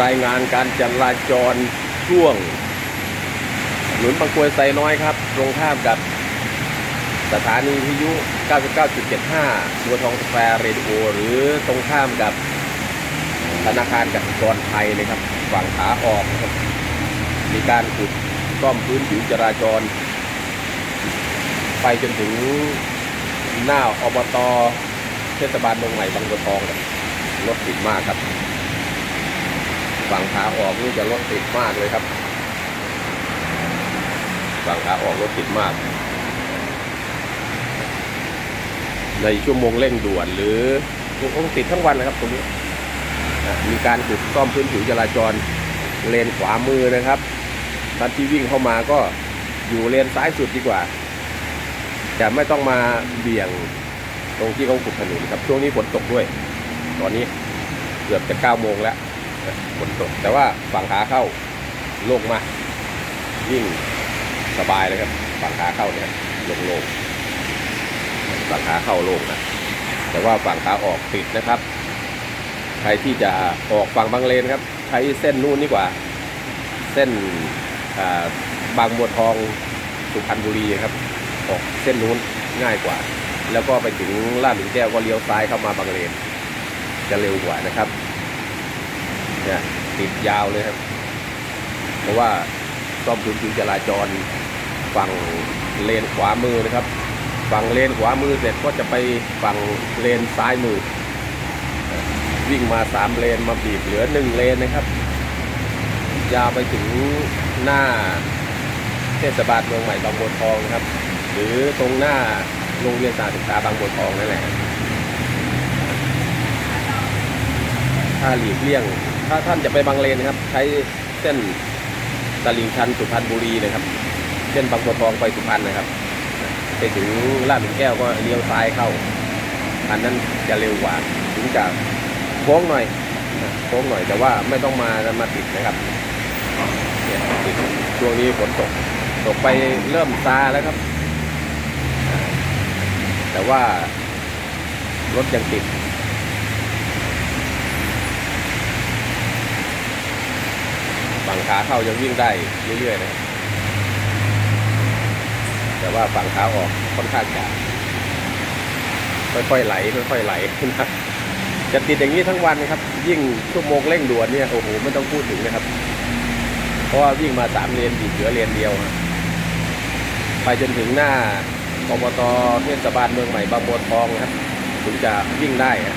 รายงานการจราจรช่วงถนนบางกรวยไซน้อยครับ ตรงข้ามกับสถานีวิทยุ 99.75บัวทองสแควร์เรดิโอหรือตรงข้ามกับธนาคารกสิกรไทยเลยครับฝั่งขาออกนะครับ มีการขุดซ่อมพื้นผิวจราจร ไปจนถึงหน้าอบตเทศบาลเมืองใหม่บางบัวทองรถติดมากครับ ฝั่งขาออกนี่จะรถติดมากเลยครับฝั่งขาออกรถติดมาก ในชั่วโมงเร่งด่วนหรือคงติดทั้งวันนะครับตรงนี้มีการขุดซ่อมพื้นผิวจราจรเลนขวามือนะครับท่านที่วิ่งเข้ามาก็อยู่เลนซ้ายสุดดีกว่า จะไม่ต้องมาเบี่ยงตรงที่เขาขุดถนนครับช่วงนี้ฝนตกด้วย ตอนนี้เกือบจะเก้าโมงแล้ว ฝนตก แต่ว่าฝั่งขาเข้าโล่งมากยิ่งสบายเลยครับ ฝั่งขาเข้าเนี่ยโล่งๆฝั่งขาเข้าโล่งนะแต่ว่าฝั่งขาออกติดนะครับ ใครที่จะออกฝั่งบางเลนครับ ใช้เส้นนู่นดีกว่า เส้นบางบัวทองสุพรรณบุรีครับ ออกเส้นนู้นง่ายกว่า แล้วก็ไปถึงลาดหลุมแก้วก็เลี้ยวซ้ายเข้ามาบางเลน จะเร็วกว่านะครับ เนี่ยติดยาวเลยครับ เพราะว่าซ่อมพื้นผิวจราจรฝั่งเลนขวามือนะครับ ฝั่งเลนขวามือเสร็จก็จะไปฝั่งเลนซ้ายมือ วิ่งมาสามเลนมาบีบเหลือหนึ่งเลนนะครับยาวไปถึงหน้าเทศบาลเมืองใหม่บางบัวทองนะครับ หรือตรงหน้าโรงเรียนสาศึกษาบางบัวทองนั่นแหละถ้าหลีกเลี่ยง ถ้าท่านจะไปบางเลนนะครับ ใช้เส้นตลิ่งชันสุพรรณบุรีนะครับ เส้นบางบัวทองไปสุพรรณนะครับ ไปถึงลาดหลุมแก้วก็เลี้ยวซ้ายเข้าอันนั้นจะเร็วกว่าถึงจะโค้งหน่อยโค้งหน่อยแต่ว่าไม่ต้องมามาติดนะครับเนี่ยติดช่วงนี้ฝนตกตกไปเริ่มซาแล้วครับ แต่ว่ารถยังติด ฝั่งขาเข้ายังวิ่งได้เรื่อยๆนะครับแต่ว่าฝั่งขาออกค่อนข้างจะค่อยๆไหลค่อยๆไหลนะจะติดอย่างนี้ทั้งวันนะครับ ยิ่งชั่วโมงเร่งด่วนเนี่ยโอ้โหไม่ต้องพูดถึงนะครับ เพราะว่าวิ่งมาสามเลนบีบเหลือเลนเดียวฮะไปจนถึงหน้าอบตเทศบาลเมืองใหม่บางบัวทองนะครับถึงจะวิ่งได้อะ